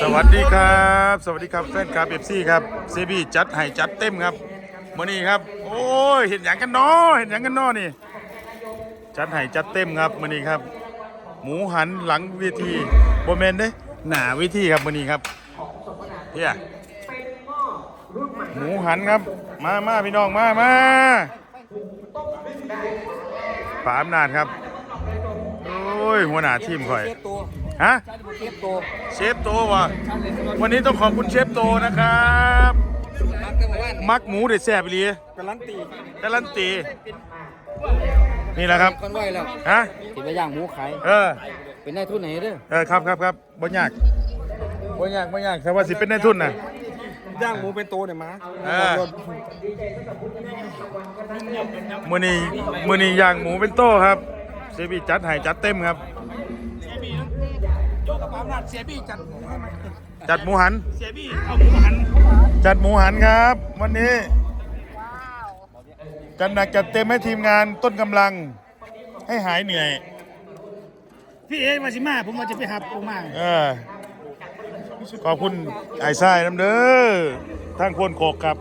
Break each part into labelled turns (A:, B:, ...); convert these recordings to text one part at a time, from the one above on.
A: สวัสดีครับ สวัสดีครับแฟนคลับเอฟซีครับเซบีจัดให้จัดเต็มครับมื่อนี้ครับ โอ้ยเห็นอย่างกันนาะเห็นอย่างกันนาะนี่ จัดให้จัดเต็มครับมื่อนี้ครับ หมูหันหลังเวทีโบเมนเด้หนาเวทีครับมื่อนี้ครับเฮียหมูหันครับ มามาพี่น้องมามาปาอำนาจครับ โอ้ยหัวหน้าทีมข่อย ฮะ
B: ชาติบุเชฟตัว
A: เชฟโตวะวันนี้ต้องขอบคุณเชฟโตนะครับ
B: มักกันมาว่า
A: มักหมูเด็ดแซ่บไปเลย
B: การันตี
A: การันตีนี่แหละครับ
B: คนไหวแล้ว
A: ฮะ
B: ติดไปย่างหมูขาย
A: เออ
B: เป็นนายทุนไหนเด้อ
A: เออครับครับครับบ่ยากบ่ยากบ่ยากแต่ว่าสิเป็นในทุนน่ะ
B: ย่างหมูเป็นตัวเนี่ยมา
A: เออมื้อนี้มื้อนี้ย่างหมูเป็นโต้ครับเซบีจัดให้จัดเต็มครับ
B: โย กกับปามนาดเสียบี้จัด
A: จัดหมูหัน
B: เสียบี้เอาหมูหัน
A: จัดหมูหันครับ วันนี้จัดหนักจัดเต็มให้ทีมงานต้นกำลัง ให้หายเหนื่อย
B: พี่เอ๋มาสิมาผมมาจะไปหับปูมา
A: เออขอบคุณไอ้ไส้น้ำเด้อทั้งคนโขกครับ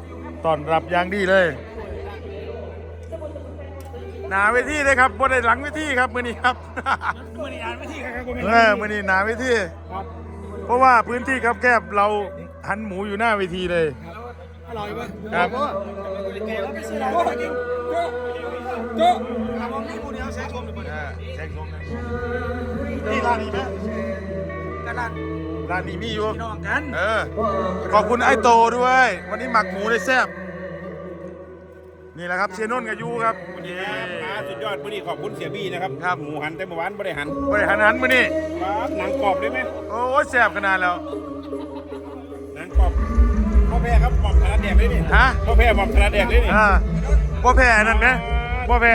A: ตอนรับอย่างดีเลย หนาเวทีเลยครับบนได้หลังเวทีครับมือนี้ครับ
B: มือนี่อ่านไม่ที่ครับผม
A: เออมือนี้หนาเวทีเพราะว่าพื้นที่ครับแคบเราหันหมูอยู่หน้าเวทีเลย
B: อร่อยปะ
A: ครับ
B: โจ้โจ้โจ้ครับผมนี่กูเดียวแซ่ชมเลย
A: เออแจ้งชมนะนี่ร้านนี้ไหม
B: ตลาด
A: ร้านนี้มีอยู่
B: พี่น้องกัน
A: เออขอบคุณไอ้โตด้วย วันนี้หมักหมูได้แซ่บ นี่แหละครับเชยร์นนท์กับยูครับ
C: วันนี้ครับมาสุดยอดวันนี้ขอบคุณเสียบี้นะครับ
A: ครับ
C: หมูหันแต่เมื่อวานไม่ได้หัน
A: บริหารหันมานี่
C: ครับหนังกรอบได้ไหม
A: โอ้ยแซ่บขนาดแล้ว
C: หนังกรอบพ่อแพ้ครับหม่อมธนาแดกได้นี่
A: ฮะ
C: พ่อแพ้หม่อมธนาแดกได้นี่
A: อ่าบ่แพ้นั่นนะบ่แพ้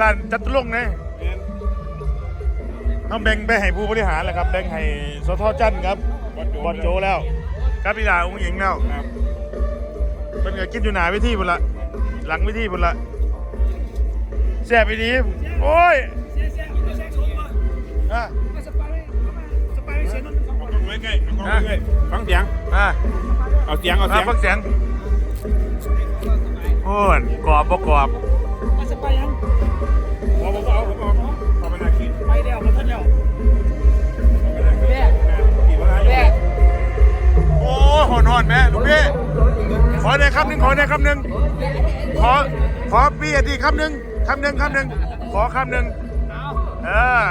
A: ร้านจัตุรงค์นะ
C: เนี่ย
A: ต้องแบ่งไปให้ผู้บริหารแหละครับแบ่งให้สทจันทร์ครับบอลโจแล้วกับพี่ดาองค์หญิงแล้ว
C: ครับ
A: เป็นก็กินอยู่หนาเวิธีพุ่นละ หลังเวิธีพุ่นละแซ่บไปดีโอ้ย
B: เสียเสียเสียชมปะ
A: อะ
B: มาสปาร์สปาร์เสียนุ่น
C: เอากล้องไว้ใกล้เอากล้องไว้ใกล้ฟังเสียง
A: อะ
C: เอาเสียงเอา
A: อะ
C: เสียง
A: ฟังเสียงโอ้ยกรอบบ่กรอบำหนึ่งขอได้คำหนึ่งขอขอพี่อดีคำหนึ่งคำหนึ่งคำหนึ่งขอคำหนึ่งเออ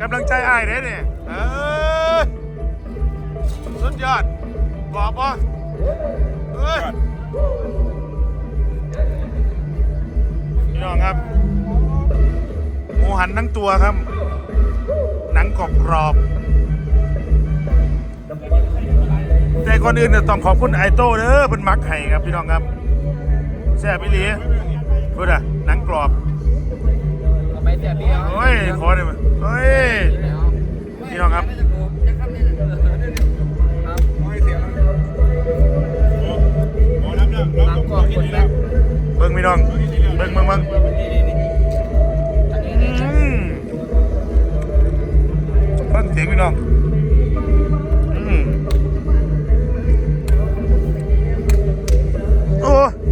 A: กำลังใจอ้ายเด้เนี่ยเออสุดยอดกรอบป่ะเอ้ยพี่น้องครับหมูหันทั้งตัวครับ หนังกรอบกรอบ แต่ก่อนอื่นเนี่ยต้องขอบคุณไอโต้เด้อเป็นมักไห้ครับพี่น้องครับแซ่บอีหลีพูดอะหนังกรอบ
B: เอาไปเสียเบี้ย
A: โอ้ยขอได้ไหมเฮ้ยพี่น้องครับ
C: เอาให้เสียงแล้วหมอรับแล้วเราต้องต้องกินแล้ว
A: เบิ่งพี่น้องเบิ่งเบิ่งเบิ่งอืมฟังเสียงพี่น้อง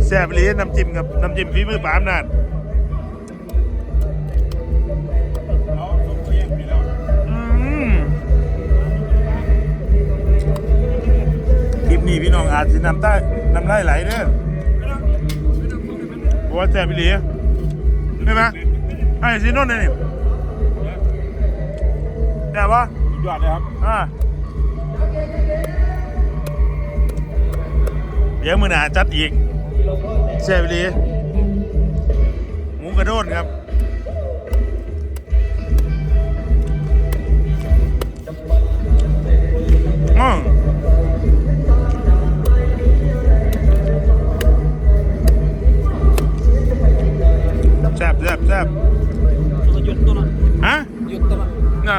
A: แซ่บอีหลีน้ำจิ้มกับน้ำจิ้มฝีมือปาอำนาจ
C: เอาสมเสียงไปแล้ว
A: อืมคลิปนี้พี่น้องอาจจะนำใต้นำไล่ไหลเด้อเพราะว่าแซ่บอีหลีใช่ไหมไอ้ซีโนนท์นี่แต่ว่า
C: สุดยอดเลยครับ
A: อ่าเดี๋ยวมือหนาจัดอีก แซ่บอีหลีหมูกระโดนครับอืมแซ่บแซ่บแซ่บ
B: หยุดตัวนั้น
A: ฮะ
B: หยุดตัวนั้น
A: น่ะ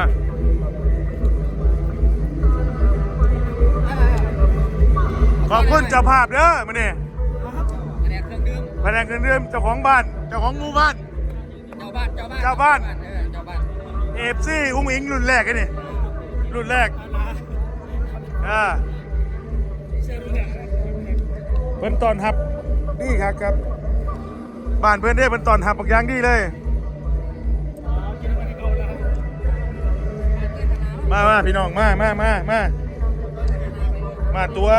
A: ขอบคุณเจ้าภาพเด้อมาเนี่ย
B: แผ
A: นกเงินเดือนเจ้าของบ้าน เจ้าของหมู่บ้าน
B: เจ้าบ้าน เจ้าบ้าน
A: เจ้าบ้าน
B: เออ เจ้าบ้าน
A: เอฟซีอุ้งอิงรุ่นแรกไอ้นี่รุ่นแรกอ่าเพิ่นตอนหับนี่ครับครับ บ้านเพิ่นได้เพิ่นตอนหับบักอย่างดีเลย มามาพี่น้องมามามามามาตัว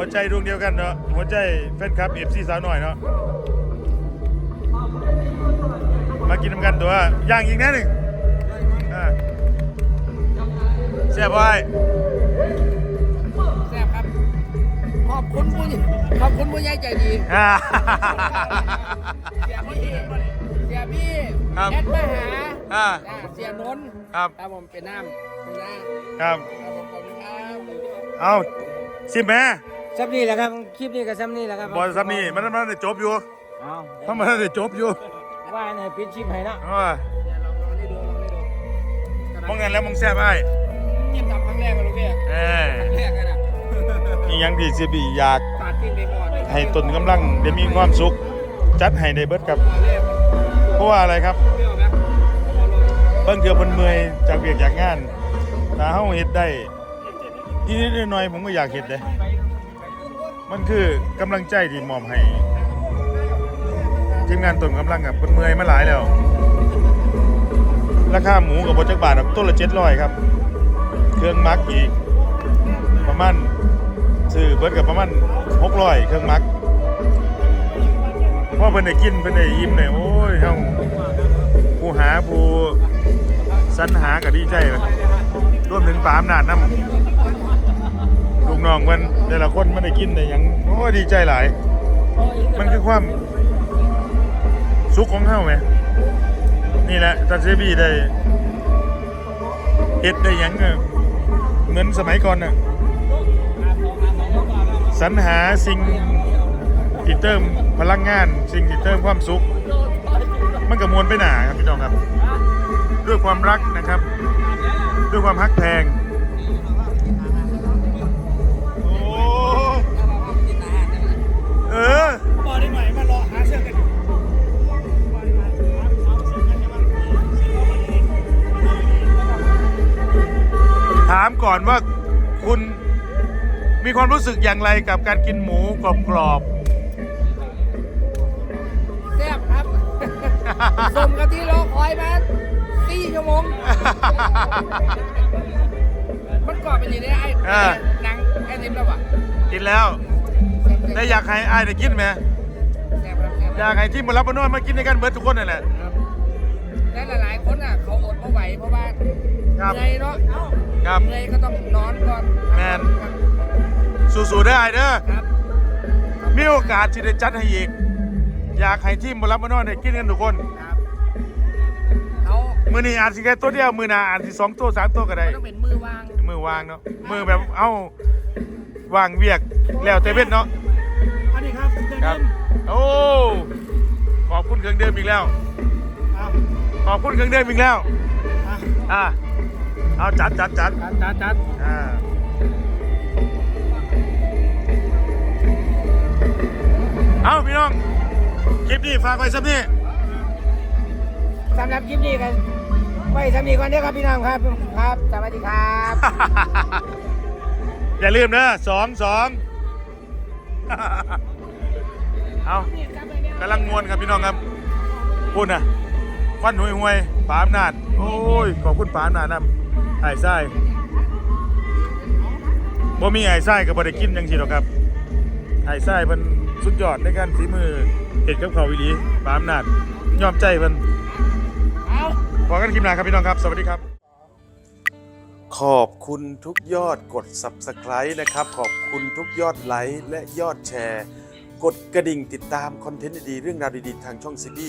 A: หัวใจดวงเดียวกันเนาะหัวใจแฟนคลับเอฟซีสาวหน่อยเนาะมากินน้ำกันตัวย่างอีกแน่หนึ่งอ่าแซ่บไว้
B: แซ่บครับ ขอบคุณผู้ขอบคุณผู้ใหญ่ใจดี
A: อ่า
B: เสียพี่เสียพี่
A: ครับ
B: แอดมาหา
A: อ่า
B: จ้าเสียนนท์
A: ครับ
B: ครับผมเป็นน้ำเป็นน้ำ
A: ครับ
B: ครับผมขอบคุณครับ
A: เอาสิแม่
D: ซับนี่แหละครับคลิปนี้กับซับนี่แหละครับ
A: บอลซับนี่มันมันได้จบอยู่
D: เอา
A: เพราะมันได้จบอยู่
D: ว่าในปิดชิปให้เนาะ
A: อ่า
B: ลองลองได้ดูลองได้ดู
A: มองเงินแล้วมองแซ่บไอ้
B: จิ้มทำครั้งแรกมาลูกพี่
A: เอ้ย
B: ครั้งแรกกันอะ
A: อีหยังที่สิบีอยาก
B: ปาดทิ้งไปก่อน
A: ให้ตนกำลังได้มีความสุข จัดให้ได้เบิดครับ
B: เรียก
A: เพราะว่าอะไรครับ
B: เปรี้ยวไหมพอลง
A: เพิ่นเกือเพิ่นเมื่อยจากเวียกจากงานถ้าเฮาเฮ็ดได้นิดๆหน่อยๆผมก็อยากเฮ็ดเด้ มันคือกำลังใจที่มอบให้ทีมงานต้นกำลังอะเพิ่นเมื่อยมาหลายแล้ว ราคาหมูกับบจักบาทต้นละ700ครับ เครื่องมักอีก ประมาณซื้อเบิดกับประมาณ600เครื่องมักพอเพิ่นได้กินเพิ่นได้ยิ้มเลยโอ้ยเฮาผู้หาผู้สรรหาก็ดีใจเลยรวมถึงปามนาดน้ำ กน้องมันแต่ละคนมันได้กินได้หยังโอ้ดีใจหลาย มันคือความสุขของเฮาไหมนี่แหละตัดเซบีได้เฮ็ดได้หยังเหมือนสมัยก่อนน่ะสรรหาสิ่งที่เติมพลังงาน สิ่งที่เติมความสุข มันก็มวนไปหนาครับพี่น้องครับ ด้วยความรักนะครับ ด้วยความฮักแพงามก่อนว่าคุณมีความรู้สึกอย่างไรกับการกินหมูกรอบ
B: แซ่บครับ สมกับที่รอคอยมาสี่ชั่วโมง มันกรอบเป็นอย่างนี้ไอ้ไอ้หนังไอ้นิ่มแล้วอะ
A: ๆกินแล้ว แต่อยากให้อายได้กินไหม
B: แซ่บครับแซ่บ
A: อยากให้ที่มารับมานอนมากินในกันเบิดทุกคนนั่นแหละ
B: ครับ และหลายๆคนอะเขาอดไม่ไหวเพราะว่า
A: ครับ
B: เหนื่อยเนาะ
A: ครับ
B: เหนื่อยก็ต้องนอนก่อน
A: แม่นสู้ๆได้ออายเด้อ
B: ครับ
A: มีโอกาสที่ได้จัดให้อีก อยากให้ทีมมารับมานอนได้กินกันทุกคน
B: ครับเขา
A: มือนี้อาจสิแค่ตัวเดียวมือหนาอาจสิสองตัวสามตัวก็ได้
B: ต้องเป็นมือวาง
A: มือวางเนาะมือแบบเอ้าวางเวียกแล้วแต่เบ็ดเนาะ
B: อันนี้ครับเครื่อง
A: ครับ
B: ดื่ม
A: โอ้ขอบคุณเครื่องเดิมอีกแล้ว
B: อะ
A: ขอบคุณเครื่องเดิมอีกแล้ว
B: อะ
A: อะเอาจัดจัดจัด
B: จัดจัดจัด
A: อ่าเอาพี่น้อง คลิปนี้ฝากไว้สักนี่
D: สำหรับคลิปนี้กันไว้สำนีก่อนเด้อครับพี่น้องครับครับ สวัสดีครับ
A: อย่าลืมนะสองสองเอากำลังมวนครับพี่น้องครับพูดนะ ควันหวยหวยปาอำนาจโอ้ย ขอบคุณปาอำนาจนำไอ้ไส้บ่มีไอ้ไส้ก็บ่ได้กินจังซี่หรอกครับไอ้ไส้เพิ่นสุดยอดในการฝีมือเห็ดกับข้าวอีหลีปาอำนาจยอมใจเพิ่น
B: เอา
A: พอกันคลิปหน้าครับพี่น้องครับ สวัสดีครับ ขอบคุณทุกยอดกด Subscribe นะครับ ขอบคุณทุกยอดไลค์และยอดแชร์ กดกระดิ่งติดตามคอนเทนต์ดีๆเรื่องราวดีๆ ทางช่องซีบี